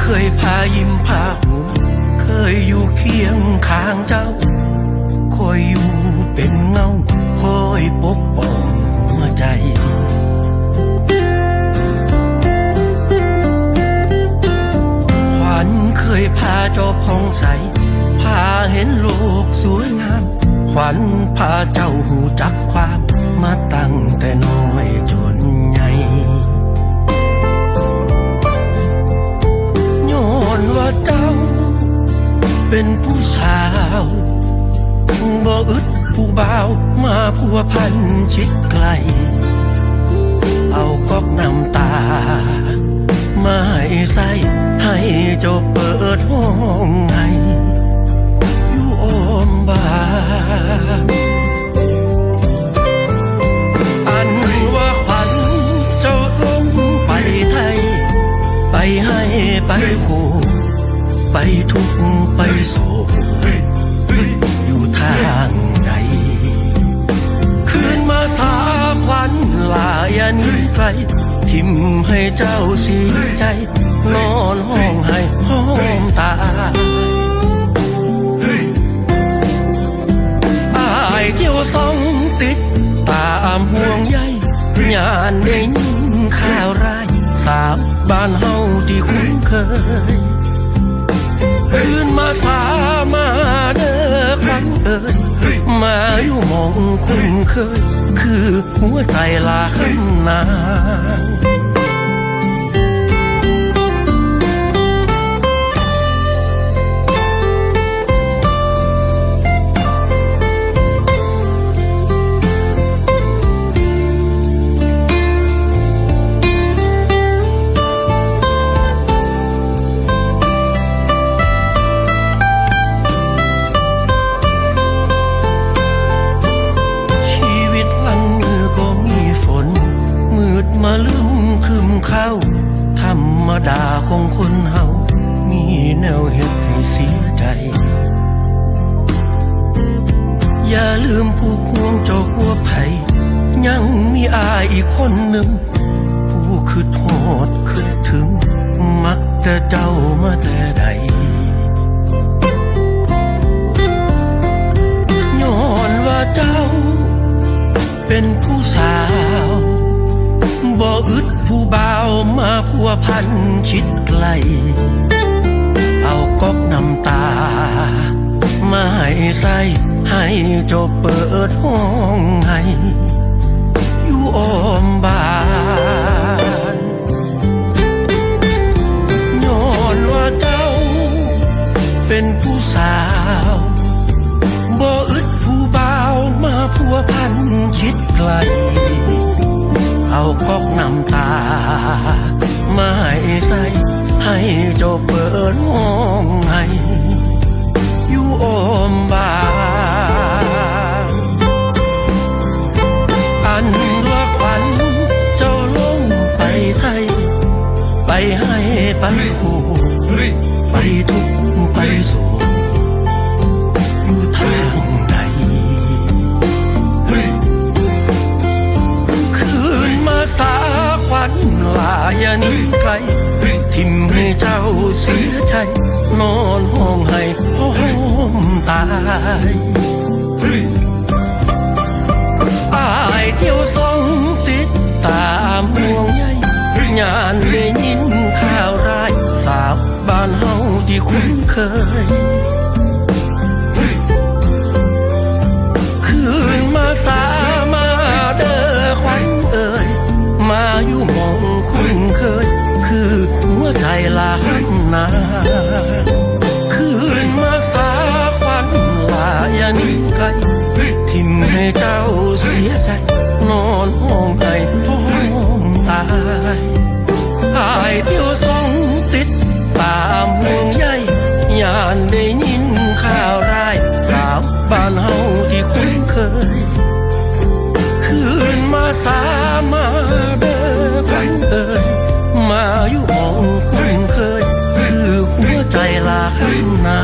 เคยพายิ้มพาหัวเคยอยู่เคียงข้างเจ้า คอยอยู่เป็นเงา คอยปกป้องหัวใจขวัญเคยพาจอพองใส พาเห็นโลกสวยงาม ขวัญพาเจ้าหูจักความมาตั้งแต่น้อยจน เป็นผู้สาวบ่อึดผู้บ่าวมาพัวพันชิดไกล ไปทุกไปโศกอยู่ทางใดคืนมาสาควันลาย่านี้ไกลทิมให้เจ้าเสียใจ นอนห้องให้ห้องตาอายเที่ยวส่องติด ตามห่วงใยยานได้ยินข่าวร้ายสาบบ้านเฮาที่คุ้นเคย คืนมาสามาเด้อครั้งเอิญมาอยู่มองคุ้นเคย คือหัวใจลาขึ้นนาง มาลืมครึมเข้า ธรรมดาของคนเฮา มีแนวเหตุให้เสียใจ อย่าลืมผู้ควงเจ้ากัวไผยังมีอายอีกคนหนึ่ง ผู้คือโทษคือถึง มักแต่เจ้ามาแต่ใดย้อนว่าเจ้า เป็นผู้สาว อึดผู้เบามาพัวพันชิดไกล เอาก๊อกน้ำตา มาให้ใส่ให้จบเปิดห้องให้อยู่อ้อมบานย้อนว่าเจ้า เป็นผู้สาวบ่อึดผู้บ่าวมาพัวพันชิดไกล เอาก๊อกน้ำตามาให้ใส่ให้เจ้าเปิดห้องให้อยู่อ้อมบ้านอันว่าขวัญเจ้าลงไปไทย ไปให้ไปคู่ไปทุกข์ไปโาย่าหนี้ไกลทิมให้เจ้าเสียใจ นอนห้องให้ห้องตายอายเที่ยวส่องติดตามห่วงใยงานได้ยินข่าวร้าย สาบบ้านเฮาที่คุ้นเคย นาคืนมาสาควันลาย่าหนี้ไกลทิมให้เจ้าเสียใจ นอนห้องให้ห้องตายอายเที่ยวสองติดตามห่วงใยยานได้ยินข่าวร้ายสาวบ้านเฮาที่คุ้นเคย คืนมาสามาเด้อฝันเอ่ยมาอยู่ห้อง ใจลาข้างหนา